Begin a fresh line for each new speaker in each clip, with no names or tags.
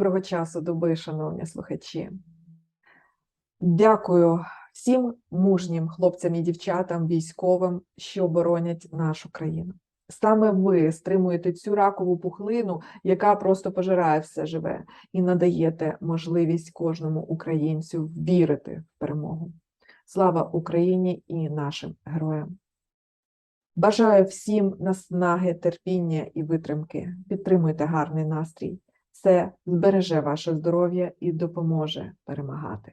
Доброго часу доби, шановні слухачі. Дякую всім мужнім хлопцям і дівчатам, військовим, що боронять нашу країну. Саме ви стримуєте цю ракову пухлину, яка просто пожирає все живе, і надаєте можливість кожному українцю вірити в перемогу. Слава Україні і нашим героям! Бажаю всім наснаги, терпіння і витримки. Підтримуйте гарний настрій. Це збереже ваше здоров'я і допоможе перемагати.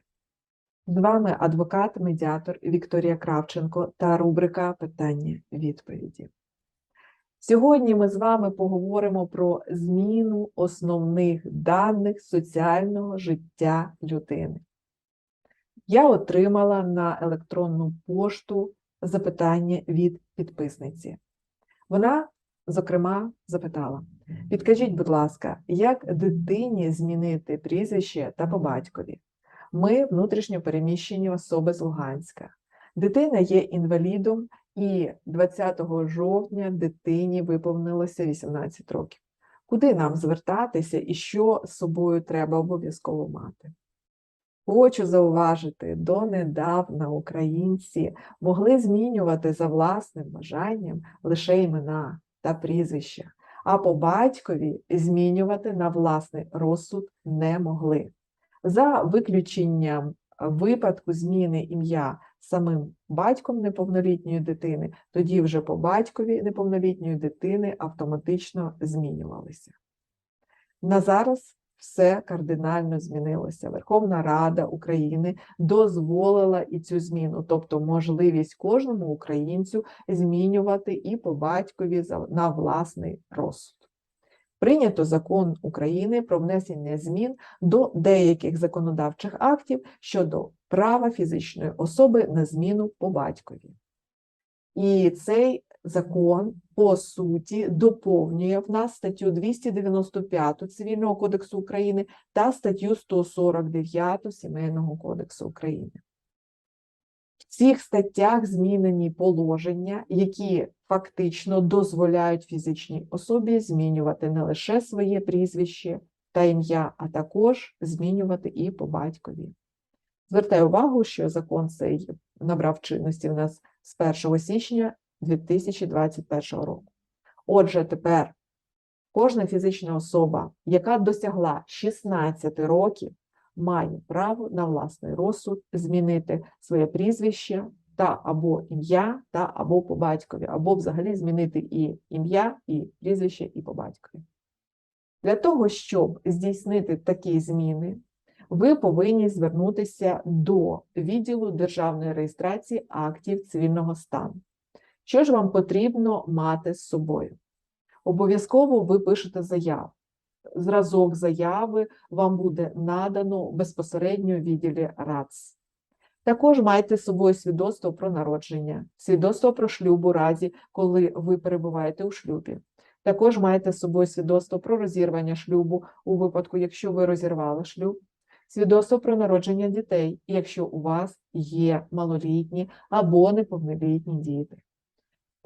З вами адвокат-медіатор Вікторія Кравченко та рубрика Питання-відповіді. Сьогодні ми з вами поговоримо про зміну основних даних соціального життя людини. Я отримала на електронну пошту запитання від підписниці. Вона, зокрема, запитала: Підкажіть, будь ласка, як дитині змінити прізвище та по батькові? Ми внутрішньо переміщені особи з Луганська. Дитина є інвалідом, і 20 жовтня дитині виповнилося 18 років. Куди нам звертатися і що з собою треба обов'язково мати? Хочу зауважити, донедавна українці могли змінювати за власним бажанням лише імена та прізвища, а по батькові змінювати на власний розсуд не могли. За виключенням випадку зміни ім'я самим батьком неповнолітньої дитини, тоді вже по батькові неповнолітньої дитини автоматично змінювалися. На зараз все кардинально змінилося. Верховна Рада України дозволила і цю зміну, тобто можливість кожному українцю змінювати і по батькові на власний розсуд. Прийнято закон України про внесення змін до деяких законодавчих актів щодо права фізичної особи на зміну по батькові. І цей закон, по суті, доповнює в нас статтю 295 Цивільного кодексу України та статтю 149 Сімейного кодексу України. В цих статтях змінені положення, які фактично дозволяють фізичній особі змінювати не лише своє прізвище та ім'я, а також змінювати і по батькові. Звертаю увагу, що закон цей набрав чинності в нас з 1 січня 2021 року. Отже, тепер кожна фізична особа, яка досягла 16 років, має право на власний розсуд змінити своє прізвище та або ім'я, та або по батькові, або взагалі змінити і ім'я, і прізвище, і по батькові. Для того, щоб здійснити такі зміни, ви повинні звернутися до відділу державної реєстрації актів цивільного стану. Що ж вам потрібно мати з собою? Обов'язково ви пишете заяву. Зразок заяви вам буде надано безпосередньо в відділі РАЦ. Також майте з собою свідоцтво про народження, свідоцтво про шлюб у разі, коли ви перебуваєте у шлюбі. Також маєте з собою свідоцтво про розірвання шлюбу у випадку, якщо ви розірвали шлюб, свідоцтво про народження дітей, якщо у вас є малолітні або неповнолітні діти.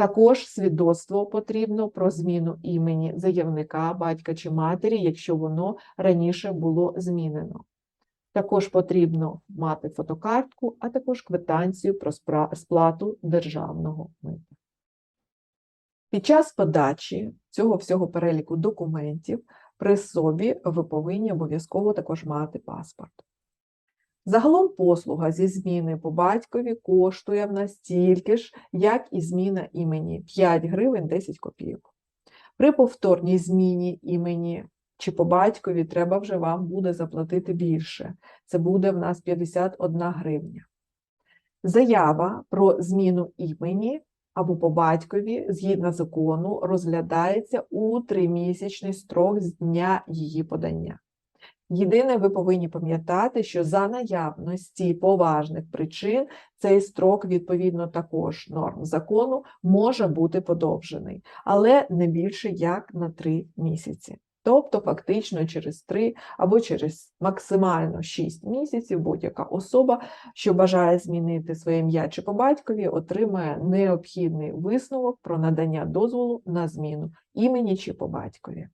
Також свідоцтво потрібно про зміну імені заявника, батька чи матері, якщо воно раніше було змінено. Також потрібно мати фотокартку, а також квитанцію про сплату державного мита. Під час подачі цього всього переліку документів при собі ви повинні обов'язково також мати паспорт. Загалом послуга зі зміни по батькові коштує в нас стільки ж, як і зміна імені 5 гривень 10 копійок. При повторній зміні імені чи по батькові треба вже вам буде заплатити більше. Це буде в нас 51 гривня. Заява про зміну імені або по батькові, згідно закону, розглядається у тримісячний строк з дня її подання. Єдине, ви повинні пам'ятати, що за наявності поважних причин цей строк, відповідно також норм закону, може бути подовжений, але не більше як на 3 місяці. Тобто, фактично, через 3 або через максимально 6 місяців будь-яка особа, що бажає змінити своє ім'я чи по батькові, отримає необхідний висновок про надання дозволу на зміну імені чи по батькові.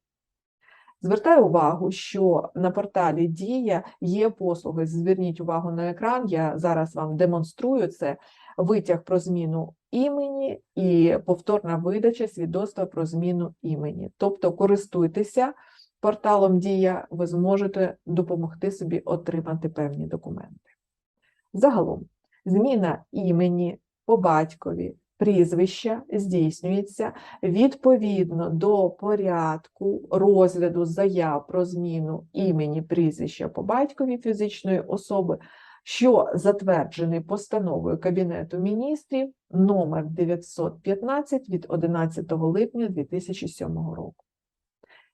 Звертаю увагу, що на порталі Дія є послуги. Зверніть увагу на екран. Я зараз вам демонструю це. Витяг про зміну імені і повторна видача свідоцтва про зміну імені. Тобто користуйтеся порталом Дія, ви зможете допомогти собі отримати певні документи. Загалом, зміна імені по батькові, прізвища здійснюється відповідно до порядку розгляду заяв про зміну імені прізвища по батькові фізичної особи, що затверджений постановою Кабінету міністрів номер 915 від 11 липня 2007 року.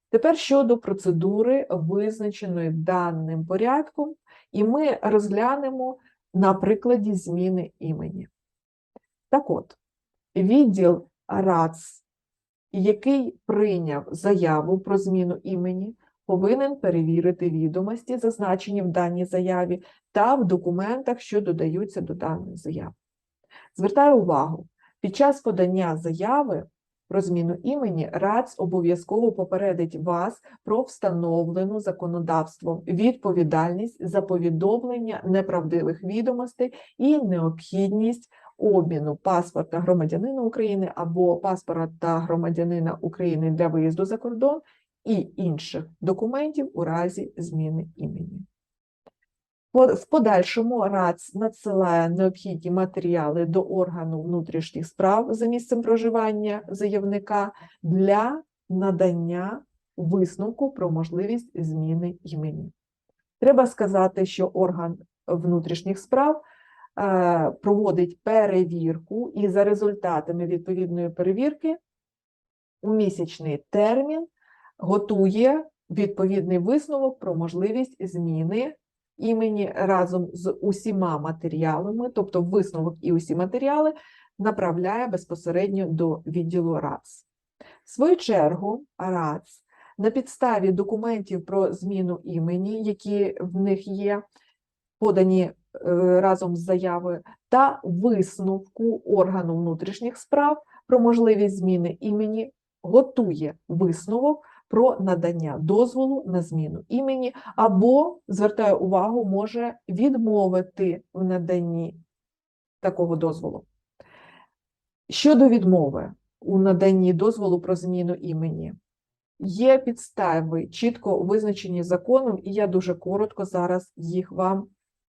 Тепер щодо процедури, визначеної даним порядком, і ми розглянемо на прикладі зміни імені. Так от, відділ РАЦ, який прийняв заяву про зміну імені, повинен перевірити відомості, зазначені в даній заяві, та в документах, що додаються до даної заяви. Звертаю увагу, під час подання заяви про зміну імені РАЦ обов'язково попередить вас про встановлену законодавством відповідальність за повідомлення неправдивих відомостей і необхідність обміну паспорта громадянина України або паспорта громадянина України для виїзду за кордон і інших документів у разі зміни імені. В подальшому РАЦ надсилає необхідні матеріали до органу внутрішніх справ за місцем проживання заявника для надання висновку про можливість зміни імені. Треба сказати, що орган внутрішніх справ проводить перевірку і за результатами відповідної перевірки у місячний термін готує відповідний висновок про можливість зміни імені разом з усіма матеріалами, тобто висновок і усі матеріали, направляє безпосередньо до відділу РАЦ. В свою чергу, РАЦ на підставі документів про зміну імені, які в них є, подані е, разом з заявою, та висновку органу внутрішніх справ про можливість зміни імені, готує висновок про надання дозволу на зміну імені, або, звертаю увагу, може відмовити в наданні такого дозволу. Щодо відмови у наданні дозволу про зміну імені, є підстави, чітко визначені законом, і я дуже коротко зараз їх вам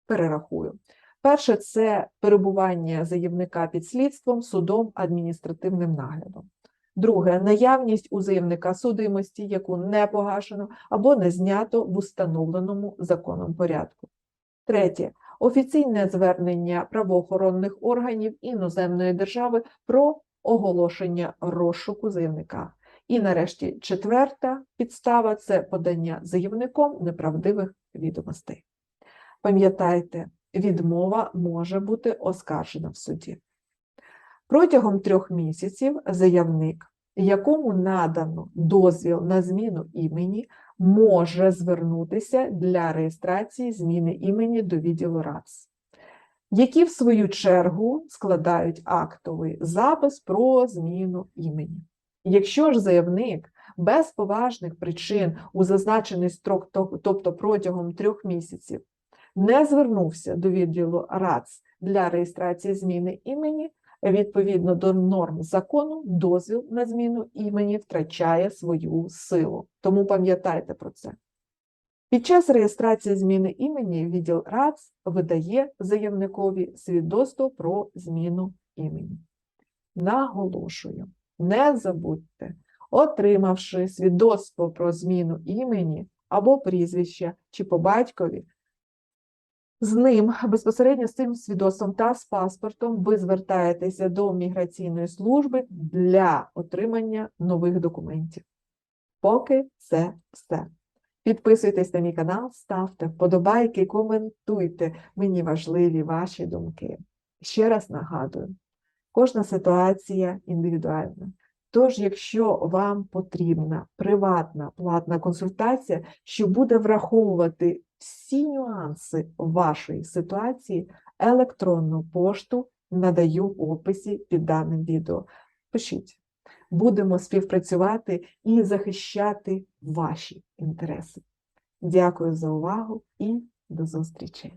перерахую. Перше, це перебування заявника під слідством судом адміністративним наглядом. Друге наявність у заявника судимості, яку не погашено або не знято в установленому законом порядку. Третє офіційне звернення правоохоронних органів іноземної держави про оголошення розшуку заявника. І нарешті четверта підстава це подання заявником неправдивих відомостей. Пам'ятайте, відмова може бути оскаржена в суді. Протягом трьох місяців заявник, якому надано дозвіл на зміну імені, може звернутися для реєстрації зміни імені до відділу РАЦ, які, в свою чергу, складають актовий запис про зміну імені. Якщо ж заявник без поважних причин у зазначений строк, тобто протягом трьох місяців, не звернувся до відділу РАЦ для реєстрації зміни імені, відповідно до норм закону, дозвіл на зміну імені втрачає свою силу. Тому пам'ятайте про це. Під час реєстрації зміни імені відділ РАЦ видає заявникові свідоцтво про зміну імені. Наголошую, не забудьте, отримавши свідоцтво про зміну імені або прізвища чи по батькові, з ним безпосередньо з цим свідоцтвом та з паспортом ви звертаєтеся до міграційної служби для отримання нових документів. Поки це все. Підписуйтесь на мій канал, ставте вподобайки, коментуйте. Мені важливі ваші думки. Ще раз нагадую, кожна ситуація індивідуальна. Тож, якщо вам потрібна приватна платна консультація, що буде враховувати всі нюанси вашої ситуації, електронну пошту надаю в описі під даним відео. Пишіть. будемо співпрацювати і захищати ваші інтереси. Дякую за увагу і до зустрічі!